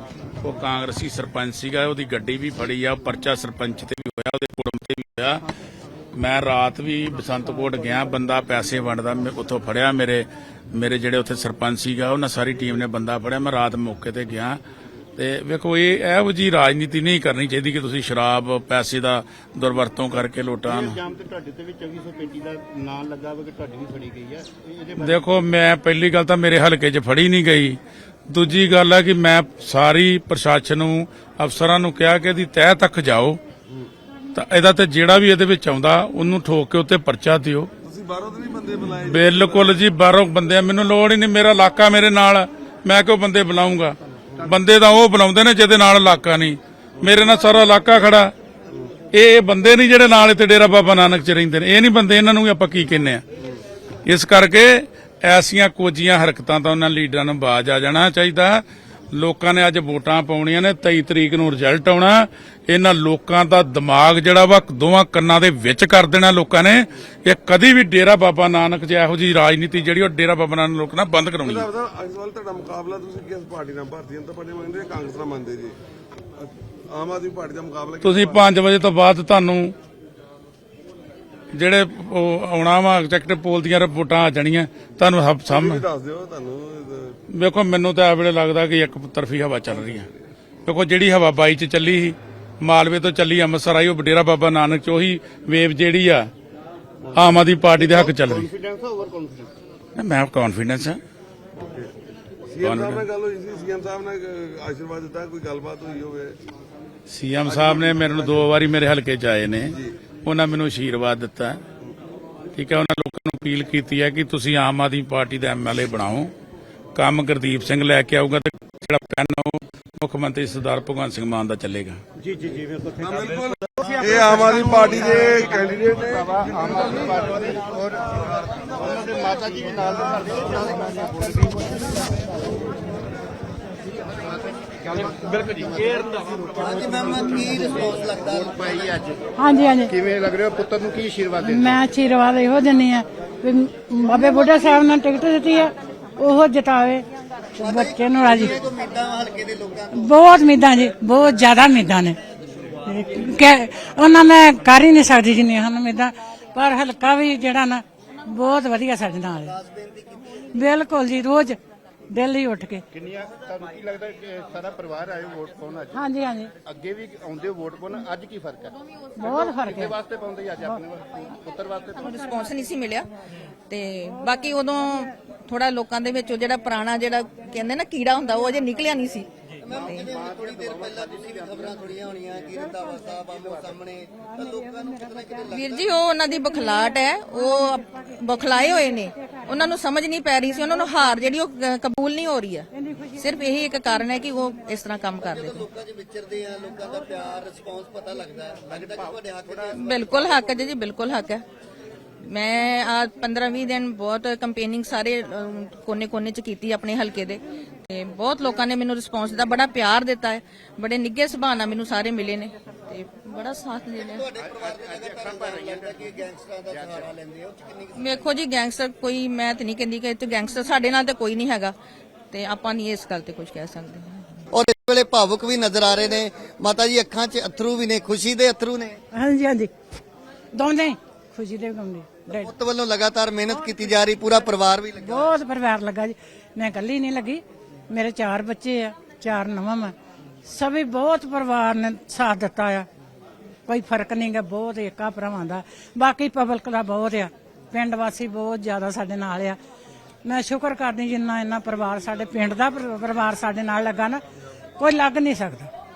ਉਹ ਕਾਂਗਰਸੀ ਸਰਪੰਚ ਸੀਗਾ, ਉਹਦੀ ਗੱਡੀ ਵੀ ਫੜੀ ਆ ਪਰਚਾ ਸਰਪੰਚ ਤੇ ਵੀ ਹੋਇਆ, ਉਹਦੇ ਕੁੜਮ ਤੇ ਵੀ ਹੋਇਆ। ਮੈਂ ਰਾਤ ਵੀ ਬਸੰਤਕੋਟ ਗਿਆ, ਬੰਦਾ ਪੈਸੇ ਵੰਡਦਾ, ਮੈਂ ਉੱਥੋਂ ਫੜਿਆ ਮੇਰੇ ਮੇਰੇ ਜਿਹੜੇ ਉੱਥੇ ਸਰਪੰਚ ਸੀਗਾ, ਉਹਨਾਂ ਸਾਰੀ ਟੀਮ ਨੇ ਬੰਦਾ ਫੜਿਆ, ਮੈਂ ਰਾਤ ਮੌਕੇ ਤੇ ਗਿਆ। ਤੇ ਵੇਖੋ ਇਹ ਇਹੋ ਜੀ ਰਾਜਨੀਤੀ ਨਹੀਂ ਕਰਨੀ ਚਾਹੀਦੀ ਕਿ ਤੁਸੀਂ ਸ਼ਰਾਬ ਪੈਸੇ ਦਾ ਦੁਰਵਰਤੋਂ ਕਰਕੇ ਲੋਟਾਂ ਨੂੰ। ਤੇ ਤੁਹਾਡੇ ਤੇ ਵੀ 2435 ਦਾ ਨਾਂ ਲੱਗਾ ਵਾ ਕਿ ਤੁਹਾਡੀ ਵੀ ਫੜੀ ਗਈ ਇਹਦੇ ਦੇਖੋ ਮੈਂ ਪਹਿਲੀ ਗੱਲ ਤਾਂ ਮੇਰੇ ਹਲਕੇ 'ਚ ਫੜੀ ਨਹੀਂ ਗਈ। ਦੂਜੀ ਗੱਲ ਹੈ ਕਿ ਮੈਂ ਸਾਰੀ ਪ੍ਰਸ਼ਾਸਨ ਨੂੰ ਅਫਸਰਾਂ ਨੂੰ ਕਿਹਾ ਕਿ ਇਹਦੀ ਤਹਿ ਤੱਕ ਜਾਓ। ਤਾਂ ਇਹਦਾ ਤੇ ਜਿਹੜਾ ਵੀ ਇਹਦੇ ਵਿੱਚ ਆਉਂਦਾ ਉਹਨੂੰ ਠੋਕ ਕੇ ਉੱਤੇ ਪਰਚਾ ਦਿਓ। ਤੁਸੀਂ ਬਾਹਰੋਂ ਤੋਂ ਨਹੀਂ ਬੰਦੇ ਬੁਲਾਏ? ਬਿਲਕੁਲ ਜੀ ਬਾਹਰੋਂ ਬੰਦੇ ਆ, ਮੈਨੂੰ ਲੋੜ ਹੀ ਨਹੀਂ ਮੇਰਾ ਇਲਾਕਾ ਮੇਰੇ ਨਾਲ ਆ। ਮੈਂ ਕਿਉਂ ਬੰਦੇ ਬੁਲਾਉਂਗਾ ਬੰਦੇ ਤਾਂ ਉਹ ਬੁਲਾਉਂਦੇ ਨੇ ਜਿਹਦੇ ਨਾਲ ਇਲਾਕਾ ਨਹੀਂ। ਮੇਰੇ ਨਾਲ ਸਾਰਾ ਇਲਾਕਾ ਖੜਾ। ਇਹ ਇਹ ਬੰਦੇ ਨਹੀਂ ਜਿਹੜੇ ਨਾਲ ਇੱਥੇ ਡੇਰਾ ਬਾਬਾ ਨਾਨਕ ਚ ਰਹਿੰਦੇ ਨੇ। ਇਹ ਨਹੀਂ ਬੰਦੇ ਇਹਨਾਂ ਨੂੰ ਵੀ ਆਪਾਂ ਕੀ ਕਹਿੰਨੇ ਆ। ਇਸ ਕਰਕੇ ਐਸੀਆਂ ਕੋਜੀਆਂ ਹਰਕਤਾਂ ਤਾਂ ਉਹਨਾਂ ਲੀਡਰਾਂ ਨੂੰ ਬਾਜ ਆ ਜਾਣਾ ਚਾਹੀਦਾ। ਲੋਕਾਂ ਨੇ ਅੱਜ ਵੋਟਾਂ ਪਾਉਣੀਆਂ ਨੇ 23 ਤਰੀਕ ਨੂੰ ਰਿਜ਼ਲਟ ਆਉਣਾ। ਇਹਨਾਂ ਲੋਕਾਂ ਦਾ ਦਿਮਾਗ ਜਿਹੜਾ ਵਾ ਦੋਵਾਂ ਕੰਨਾਂ ਦੇ ਵਿੱਚ ਕਰ ਦੇਣਾ ਲੋਕਾਂ ਨੇ। ਇਹ ਕਦੀ ਵੀ ਡੇਰਾ ਬਾਬਾ ਨਾਨਕ ਚ ਇਹੋ ਜੀ ਰਾਜਨੀਤੀ ਜਿਹੜੀ ਉਹ ਡੇਰਾ ਬਾਬਾ ਨਾਨਕ ਲੋਕ ਨਾਲ ਬੰਦ ਕਰਾਉਣੀ। ਹੈ ਲੱਗਦਾ ਅੱਜ ਕੱਲ੍ਹ ਤੁਹਾਡਾ ਮੁਕਾਬਲਾ ਤੁਸੀਂ ਕਿਸ ਪਾਰਟੀ ਨਾਲ ਭਾਰਤੀ ਜਨਤਾ ਪਾਰਟੀ ਮੰਨਦੇ ਜਾਂ ਕਾਂਗਰਸ ਨਾਲ ਮੰਨਦੇ ਜੀ? ਆਮ ਆਦਮੀ ਪਾਰਟੀ ਦਾ ਮੁਕਾਬਲਾ ਕਿਸ ਤੁਸੀਂ 5 ਵਜੇ ਤੋਂ ਬਾਅਦ ਤੁਹਾਨੂੰ ਜਿਹੜੇ ਉਹ ਆਉਣਾ ਵਾ ਐਗਜ਼ੈਕਟਿਵ ਪੋਲ ਦੀਆਂ ਰਿਪੋਰਟਾਂ ਆ ਜਾਣੀਆਂ ਤੁਹਾਨੂੰ ਸਭ ਵੀ ਸਾਹਮਣੇ ਦੱਸ ਦਿਓ ਤੁਹਾਨੂੰ ਵੇਖੋ ਮੈਨੂੰ ਤਾਂ ਇਹ ਵੇਲੇ ਲੱਗਦਾ ਕਿ ਇੱਕ ਤਰਫੀ ਹਵਾ ਚੱਲ ਰਹੀ ਹੈ ਵੇਖੋ ਜਿਹੜੀ ਹਵਾ ਬਾਈ ਚ ਚੱਲੀ ਸੀ ਮਾਲਵੇ ਤੋਂ ਚੱਲੀ ਅੰਮ੍ਰਿਤਸਰ ਆਈ ਉਹ ਬਡੇਰਾ ਬਾਬਾ ਨਾਨਕ ਚ ਉਹੀ ਵੇਵ ਜਿਹੜੀ ਆ ਆਮ ਆਦਮੀ ਪਾਰਟੀ ਦੇ ਹੱਕ ਚੱਲ ਰਹੀ। ਕੌਨਫੀਡੈਂਸ ਓਵਰ ਕੌਨਫੀਡੈਂਸ ਹੈ। ਮੈਂ ਕੌਨਫੀਡੈਂਸ ਹਾਂ ਸੀਐਮ ਸਾਹਿਬ ਨਾਲ ਗੱਲ ਹੋਈ ਸੀ ਸੀਐਮ ਸਾਹਿਬ ਨੇ ਅਹ, ਆਸ਼ੀਰਵਾਦ ਦਿੱਤਾ ਕੋਈ ਗੱਲਬਾਤ ਹੋਈ ਹੋਵੇ? ਸੀਐਮ ਸਾਹਿਬ ਨੇ ਮੇਰੇ ਨੂੰ ਦੋ ਵਾਰੀ ਮੇਰੇ ਹਲਕੇ ਚ ਆਏ ਨੇ। ਉਹਨਾਂ ਮੈਨੂੰ ਆਸ਼ੀਰਵਾਦ ਦਿੱਤਾ ਠੀਕ ਹੈ ਉਹਨਾਂ ਲੋਕਾਂ ਨੂੰ ਅਪੀਲ ਕੀਤੀ ਹੈ ਕਿ ਤੁਸੀਂ ਆਮ ਆਦਮੀ ਪਾਰਟੀ ਦਾ ਐਮਐਲਏ ਬਣਾਓ। ਕੰਮ ਗੁਰਦੀਪ ਸਿੰਘ ਲੈ ਕੇ ਆਊਗਾ ਤੇ ਜਿਹੜਾ ਪੈਨ ਉਹ ਮੁੱਖ ਮੰਤਰੀ ਸਰਦਾਰ ਭਗਵੰਤ ਸਿੰਘ ਮਾਨ ਦਾ ਚੱਲੇਗਾ। ਇਹ ਆਮ ਆਦਮੀ ਪਾਰਟੀ ਦੇ ਕੈਂਡੀਡੇਟ ਨੇ। ਆਮ ਆਦਮੀ ਪਾਰਟੀ ਦੇ ਔਰ ਉਹਨਾਂ ਦੇ ਮਾਤਾ ਜੀ ਵੀ ਨਾਲ ਦੇ ਹਾਂਜੀ ਮੈਮ ਕੀ ਰਿਸਪੌਂਸ ਲੱਗਦਾ? ਭਾਈ ਅੱਜ? ਹਾਂਜੀ ਹਾਂਜੀ। ਕਿਵੇਂ ਲੱਗ ਰਿਹਾ? ਪੁੱਤਰ ਨੂੰ ਕੀ ਆਸ਼ੀਰਵਾਦ ਦੇ ਮੈਂ ਆਸ਼ੀਰਵਾਦ ਇਹੋ ਦਿੰਨੀ ਆ ਵੀ ਬਾਬੇ ਬੁੱਢਾ ਸਾਹਿਬ ਨੇ ਟਿਕਟ ਦਿੱਤੀ ਆ ਉਹ ਜਿਤਾਵੇ। ਬੱਚੇ ਨੂੰ ਰਾਜੀ। ਉਮੀਦਾਂ ਹਲਕੇ ਦੇ ਲੋਕਾਂ ਬਹੁਤ ਉਮੀਦਾਂ ਜੀ ਬਹੁਤ ਜ਼ਿਆਦਾ ਉਮੀਦਾਂ ਨੇ। ਕਿ ਉਹਨਾਂ ਮੈਂ ਕਰ ਹੀ ਨਹੀਂ ਸਕਦੀ ਜਿੰਨੀਆਂ ਹਨ ਉਮੀਦਾਂ ਪਰ ਹਲਕਾ ਵੀ ਜਿਹੜਾ ਨਾ ਬਹੁਤ ਵਧੀਆ ਸਾਡੇ ਨਾਲ ਬਿਲਕੁਲ ਜੀ ਰੋਜ਼ ਦਿੱਲੀ ਉੱਠ ਕੇ। ਕਿੰਨੀਆਂ ਤੁਹਾਨੂੰ ਕੀ ਲੱਗਦਾ ਕਿ ਸਾਰਾ ਪਰਿਵਾਰ ਆਏ ਵੋਟ ਪਾਉਣ ਅੱਜ? ਹਾਂਜੀ ਹਾਂਜੀ। ਅੱਗੇ ਵੀ ਆਉਂਦੇ ਹੋ ਵੋਟ ਪਾਉਣ ਅੱਜ ਕੀ ਫ਼ਰਕ ਹੈ? ਬਹੁਤ ਫ਼ਰਕ ਕਿਹਦੇ ਹੈ ਵਾਸਤੇ ਪਾਉਂਦੇ ਅੱਜ ਆਪਣੇ ਵਾਸਤੇ? ਪੁੱਤਰ ਵਾਸਤੇ ਪਾਉਂਦੇ? ਰਿਸਪੌਂਸ ਨਹੀਂ ਸੀ ਮਿਲਿਆ। ਤੇ ਬਾਕੀ ਉਦੋਂ ਥੋੜਾ ਲੋਕਾਂ ਦੇ ਵਿੱਚ ਉਹ ਜਿਹੜਾ ਪੁਰਾਣਾ ਜਿਹੜਾ ਕਹਿੰਦੇ ਨਾ ਕੀੜਾ ਹੁੰਦਾ ਉਹ ਅਜੇ ਨਿਕਲਿਆ ਨਹੀਂ ਸੀ। ਮੈਮ ਜਿਵੇਂ ਹੁਣ ਥੋੜੀ ਦੇਰ ਪਹਿਲਾਂ ਤੁਸੀਂ ਵੀ ਖਬਰਾਂ ਥੋੜੀਆਂ ਹੋਣੀਆਂ ਕਿ ਰੰਧਾਵਾ ਸਾਹਿਬ ਆਮੋ ਸਾਹਮਣੇ ਤਾਂ ਲੋਕਾਂ ਨੂੰ ਕਿਤੇ ਨਾ ਕਿਤੇ ਵੀਰ ਜੀ ਉਹ ਉਹਨਾਂ ਦੀ ਬਖਲਾਟ ਹੈ ਉਹ ਬਖਲਾਏ ਹੋਏ ਨੇ। ਉਹਨਾਂ ਨੂੰ ਸਮਝ ਨਹੀਂ ਪੈ ਰਹੀ ਸੀ ਉਹਨਾਂ ਨੂੰ ਹਾਰ ਜਿਹੜੀ ਉਹ ਕ- ਕਬੂਲ ਨਹੀਂ ਹੋ ਰਹੀ ਹੈ। ਸਿਰਫ ਇਹੀ ਇੱਕ ਕਾਰਨ ਹੈ ਕਿ ਉਹ ਇਸ ਤਰ੍ਹਾਂ ਕੰਮ ਕਰਦੇ ਨੇ। ਲੋਕਾਂ 'ਚ ਵਿਚਰਦੇ ਆ ਲੋਕਾਂ ਦਾ ਪਿਆਰ ਰਿਸਪੌਂਸ ਪਤਾ ਲੱਗਦਾ ਹੈ। ਲੱਗਦਾ ਕਿ ਤੁਹਾਡੇ ਹੱਕ ਦੇ ਬਿਲਕੁਲ ਹੱਕ ਹੈ ਜੀ ਬਿਲਕੁਲ ਹੱਕ ਹੈ। ਮੈਂ ਆ 15-20 ਦਿਨ ਬਹੁਤ ਕੰਪੇਨਿੰਗ ਸਾਰੇ ਕੋਨੇ-ਕੋਨੇ ਚ ਕੀਤੀ ਆਪਣੇ ਹਲਕੇ ਦੇ। ਤੇ ਬਹੁਤ ਲੋਕਾਂ ਨੇ ਮੈਨੂੰ ਰਿਸਪੌਂਸ ਦਿੱਤਾ ਬੜਾ ਪਿਆਰ ਦਿੱਤਾ ਹੈ ਬੜੇ ਨਿੱਘੇ ਸੁਭਾਅ ਨਾਲ ਮੈਨੂੰ ਸਾਰੇ ਮਿਲੇ ਨੇ ਤੇ ਬੜਾ ਸਾਥ ਦੇ ਰਿਹਾ ਤੁਹਾਡੇ ਪਰਿਵਾਰ ਦੇ ਲਗਾਤਾਰ ਲੱਗਦਾ ਕਿ ਗੈਂਗਸਟਰਾਂ ਦਾ ਸਹਾਰਾ ਲੈਂਦੇ ਆ ਉਹ 'ਚ ਕਿੰਨੀ ਕੁ ਵੇਖੋ ਜੀ ਗੈਂਗਸਟਰ ਕੋਈ ਮੈਂ ਤੇ ਨਹੀਂ ਕਹਿੰਦੀ ਕਿ ਇੱਥੇ ਗੈਂਗਸਟਰ ਸਾਡੇ ਨਾਲ ਤੇ ਕੋਈ ਨਹੀਂ ਹੈਗਾ ਤੇ ਆਪਾਂ ਨਹੀਂ ਇਸ ਗੱਲ ਤੇ ਕੁਝ ਕਹਿ ਸਕਦੇ। ਔਰ ਇਸ ਵੇਲੇ ਭਾਵੁਕ ਵੀ ਨਜ਼ਰ ਆ ਰਹੇ ਨੇ ਮਾਤਾ ਜੀ ਅੱਖਾਂ 'ਚ ਅਥਰੂ ਵੀ ਨੇ ਖੁਸ਼ੀ ਦੇ ਅਥਰੂ ਨੇ। ਹਾਂਜੀ ਹਾਂਜੀ। ਦੋਨੇ ਖੁਸ਼ੀ ਦੇ ਡੈਡ। ਪੁੱਤ ਵੱਲੋਂ ਲਗਾਤਾਰ ਮਿਹਨਤ ਕੀਤੀ ਜਾ ਰਹੀ ਪੂਰਾ ਪਰਿਵਾਰ ਵੀ ਲੱਗਾ। ਬਹੁਤ ਪਰਿਵਾਰ ਲੱਗਾ ਜੀ। ਮੈਂ ਇਕੱਲੀ ਨਹੀਂ ਲੱਗੀ ਮੇਰੇ ਚਾਰ ਬੱਚੇ ਆ ਚਾਰ ਨਵਾਂ ਮੈਂ। ਸਭੀ ਬਹੁਤ ਪਰਿਵਾਰ ਨੇ ਸਾਥ ਦਿੱਤਾ ਆ। ਕੋਈ ਫ਼ਰਕ ਨਹੀਂਗਾ ਬਹੁਤ ਏਕਾ ਭਰਾਵਾਂ ਦਾ। ਬਾਕੀ ਪਬਲਿਕ ਦਾ ਬਹੁਤ ਆ। ਪਿੰਡ ਵਾਸੀ ਬਹੁਤ ਜ਼ਿਆਦਾ ਸਾਡੇ ਨਾਲ ਆ। ਮੈਂ ਸ਼ੁਕਰ ਕਰਦੀ ਜਿੰਨਾ ਇੰਨਾ ਪਰਿਵਾਰ ਸਾਡੇ ਪਿੰਡ ਦਾ ਪਰ- ਪਰਿਵਾਰ ਸਾਡੇ ਨਾਲ ਲੱਗਾ ਨਾ ਕੋਈ ਲੱਗ ਨਹੀਂ ਸਕਦਾ।